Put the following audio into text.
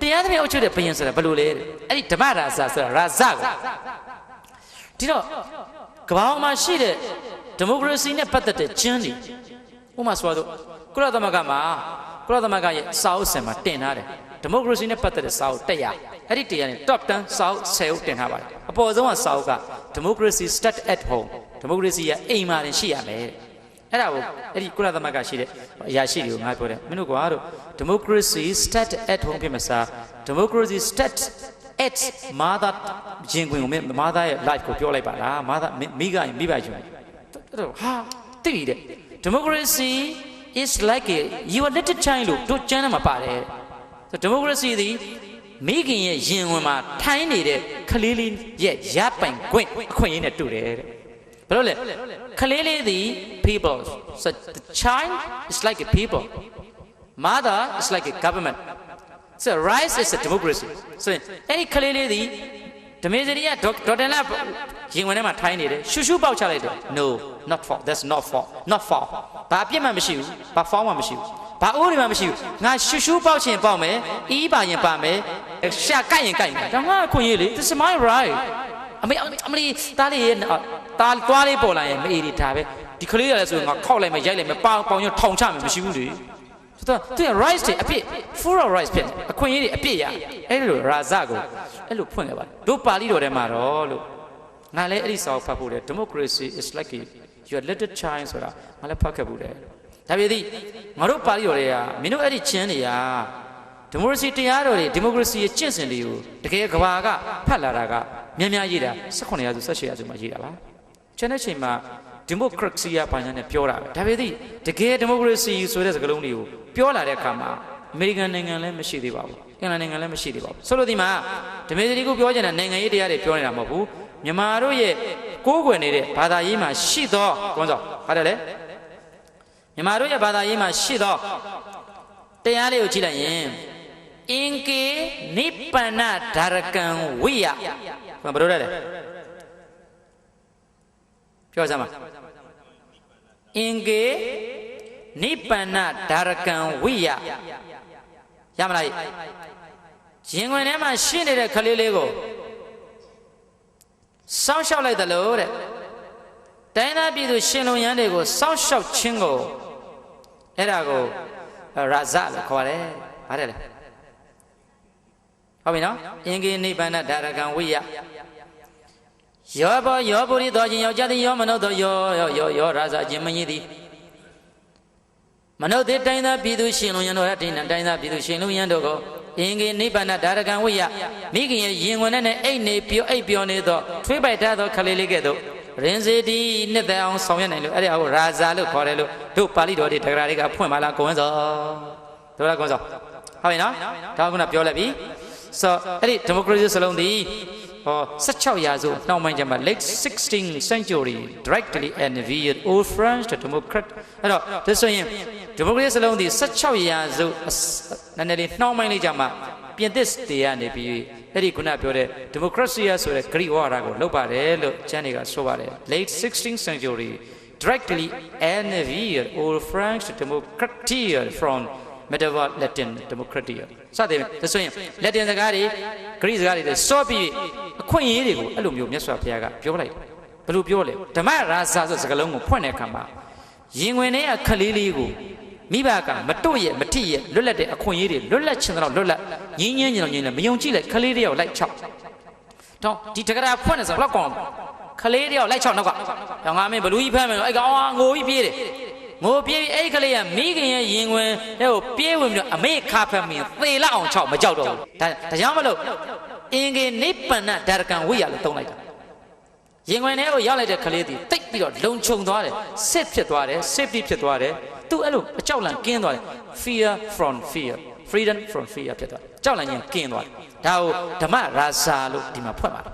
တရားသဖြင့်အုပ်ချုပ်တဲ့ဘုရင်ဆိုတာဘယ်လိုလဲတဲ့အဲ့ဒီဓမ္မရာဇဆိုတာရာဇကိုဒီတော့ကမ္ဘာပေါ်မှာရှိတဲ့ဒီမိုကရေစီနဲ့ပတ်သက်တဲ့ကျင်းတွေဥပမာဆိုတော့ကုလသမဂ္ဂမှာကုလသမဂ္ဂရဲ့စာအုပ်စင်မှာတင်ထားတယ်ဒီမိုကရေစီနဲ့ပတ်သက်တဲ့စာအုပ်100အဲ့ဒီ100နဲ့ top 10စာအုပ်10အုပ်တင်ထားပါတယ်အပေါ်ဆုံးကစာအုပ်က democracy start at home ဒီမိုကရေစီကအိမ်မှာတင်ရှိရမယ်တဲ့ အဲ့ဒါကိုအဲ့ဒီကုလသမဂ္ဂရှိတဲ့အရာရှိတွေကိုငါပြောတယ်မင်းတို့ကတော့ democracy start at home ဖြစ်မစား democracy start at mother ဂျင်ကွင်ကိုမင်း mother ရဲ့ life ကိုပြောလိုက်ပါလား mother မိကမိဘယူအဲ့တော့ဟာတိတယ် democracy is like a you are little child လို့တို့ကျမ်းထဲမှာပါတယ်ဆို democracy သည်မိခင်ရဲ့ရင်ဝင်မှာထိုင်းနေတဲ့ကလေးလေးရဲ့ရပိုင်ခွင့်အခွင့်အရေးနဲ့တူတယ်တဲ့ ဘယ်လိုလဲခလေးလေးသည် people so the child is like a people mother is like a government so rice is a democracy so အဲ့ဒီခလေးလေးသည်ဓမေစရီကဒေါ်တန်လာရင်ဝင်ထဲမှာထိုင်းနေတယ်ရှူရှူပေါက်ချလိုက်တယ် no not for that's not for not for ဘာအပြစ်မှမရှိဘူးဘာ form မှမရှိဘူးဘာအိုးတွေမှမရှိဘူးငါရှူရှူပေါက်ချင်ပေါက်မယ်အီးပါရင်ပါမယ်ရှာကိုက်ရင်ကိုက်မယ်ဒါငါအခွင့်အရေးလေ this is my right အမေအမလီတားလေးရဲ့တားသွားလေးပေါ်လာရင်မအေးဒီထားပဲဒီကလေးရလဲဆိုရင်ငါခောက်လိုက်မယ်ရိုက်လိုက်မယ်ပေါင်ပေါင်ညထောင်ချမယ်မရှိဘူးလေဆိုတော့သူက rice တွေအပြစ် full of rice ဖြစ်အခွင့်အရေးတွေအပြစ်ရအဲ့လိုရာဇကိုအဲ့လိုဖွင့်ခဲ့ပါတို့ပါဠိတော်ထဲမှာတော့လို့ငါလည်းအဲ့ဒီစာကိုဖတ်ဖို့လေ democracy is like a your little child ဆိုတာငါလည်းဖတ်ခဲ့ဖို့လေဒါပေမဲ့ငါတို့ပါဠိတော်တွေကမင်းတို့အဲ့ဒီချင်းတွေကဒီမိုကရေစီတရားတော်တွေဒီမိုကရေစီရဲ့ကျင့်စဉ်တွေကိုတကယ်ကဘာကဖတ်လာတာက များများရေးတာ18ရာစု18ရာစုမှာရေးတာပါကျန်တဲ့ချိန်မှာဒီမိုကရေစီကဘာညာနဲ့ပြောတာပဲဒါပေမဲ့တကယ်ဒီမိုကရေစီဆိုတဲ့စကားလုံးတွေကိုပြောလာတဲ့အခါမှာအမေရိကန်နိုင်ငံလည်းမရှိသေးပါဘူးအင်္ဂလန်နိုင်ငံလည်းမရှိသေးပါဘူးဆိုလိုဒီမှာဒီမေစီကိုပြောချင်တဲ့နိုင်ငံရေးတရားတွေပြောနေတာမဟုတ်ဘူးမြန်မာတို့ရဲ့ကိုးကွယ်နေတဲ့ဘာသာရေးမှာရှိသောကွန်းစောဟုတ်တယ်လေမြန်မာတို့ရဲ့ဘာသာရေးမှာရှိသောတရားလေးကိုကြည့်လိုက်ရင်အင်ကေနိဗ္ဗာန်ဒါရကံဝိယ ဘယ်လိုလဲပြောစမ်းပါအင်ကေနိဗ္ဗာန်ဒါရကံဝိယရမလားရင်ဝင်ထဲမှာရှင်းနေတဲ့ခလေးလေးကိုစောင်းလျှောက်လိုက်တယ်လို့တဲ့တိုင်းသားပြည်သူရှင်လုံရန်တွေကိုစောင်းလျှောက်ခြင်းကိုအဲ့ဒါကိုရာဇလို့ခေါ်တယ်ဗါတယ်လေ ဟုတ်ပြီနော်အင်္ဂိနိဗ္ဗာန်ဒါရကံဝိယယောဘောယောပုရိသောခြင်းယောက်ျားသည်ယောမနုဿသောယောယောယောယောရာဇခြင်းမကြီးသည်မနုဿေတိုင်းသားပြည်သူရှင်လုံရန်တို့ရတိဏတိုင်းသားပြည်သူရှင်လုံရန်တို့ကိုအင်္ဂိနိဗ္ဗာန်ဒါရကံဝိယမိခင်ရဲ့ရင်ဝင်နဲ့အိတ်နေပြောအိတ်ပြောနေသောထွေးပိုက်ထားသောခလေးလေးကဲ့သို့ရင်စေတီနှစ်သက်အောင်ဆောင်ရွက်နိုင်လို့အဲ့ဒါကိုရာဇာလို့ခေါ်တယ်လို့တို့ပါဠိတော်တွေတက္ကရာတွေကဖွင့်ပါလားကိုဝင်းစောတို့လားကိုဝင်းစောဟုတ်ပြီနော်ဒါကခုနပြောလိုက်ပြီ ဆိုအဲ့ဒီ democracy စလုံးဒီဟော16ရာစုနှောင်းပိုင်းကျမှ late 16th century directly and via old French to democrat အဲ့တော့ဒါဆိုရင် democracy စလုံးဒီ16ရာစုနည်းနည်းလေးနှောင်းပိုင်းလေးကျမှပြင်သစ်တွေကနေပြီးအဲ့ဒီခုနပြောတဲ့ democracy ဆိုတဲ့ Greek ဝါဒကိုလောက်ပါတယ်လို့ကျမ်းတွေကဆိုပါတယ် late 16th century directly and via old French democratia from medieval latin democratia စတဲ့ဒါဆိုရင် latin စကားတွေ greek စကားတွေစောပြီးအခွင့်အရေးတွေကိုအဲ့လိုမျိုးမြတ်စွာဘုရားကပြောလိုက်ဘယ်လိုပြောလဲဓမ္မရာဇဆိုစကားလုံးကိုဖွင့်တဲ့အခါမှာရင်ဝင်တဲ့အခလေးလေးကိုမိဘကမတို့ရဲ့မထိရဲ့လွတ်လပ်တဲ့အခွင့်အရေးတွေလွတ်လပ်ခြင်းတော့လွတ်လပ်ငင်းငင်းညင်တော့ညင်လည်းမယုံကြည်လိုက်ခလေးတယောက်လိုက်ချောက်တော့ဒီတက္ကရာဖွင့်နေဆိုတော့ကောင်းခလေးတယောက်လိုက်ချောက်နောက်ကငါမင်းဘလူးကြီးဖမ်းမယ်လို့အဲ့ကောင်ငိုကြီးပြေးတယ် ငိုပြေးပြီးအဲ့ခလေးကမိခင်ရဲ့ရင်ဝင်တဲ့ကိုပြေးဝင်ပြီးတော့အမေခါဖက်မင်းသေလောက်အောင်ချောက်မကြောက်တော့ဘူးဒါဒါကြောင့်မလို့အင်္ဂေနိဗ္ဗာန်ဒါရကံဝိရလို့တုံးလိုက်တာရင်ဝင်ထဲကိုရောက်လိုက်တဲ့ခလေးတီတိတ်ပြီးတော့လုံခြုံသွားတယ်စစ်ဖြစ်သွားတယ် safety ဖြစ်သွားတယ်သူအဲ့လိုအကြောက်လန့်ကင်းသွားတယ် fear from fear freedom from fear ဖြစ်သွားတယ်ကြောက်လန့်ခြင်းကင်းသွားတယ်ဒါကိုဓမ္မရာဇာလို့ဒီမှာဖွင့်ပါတယ်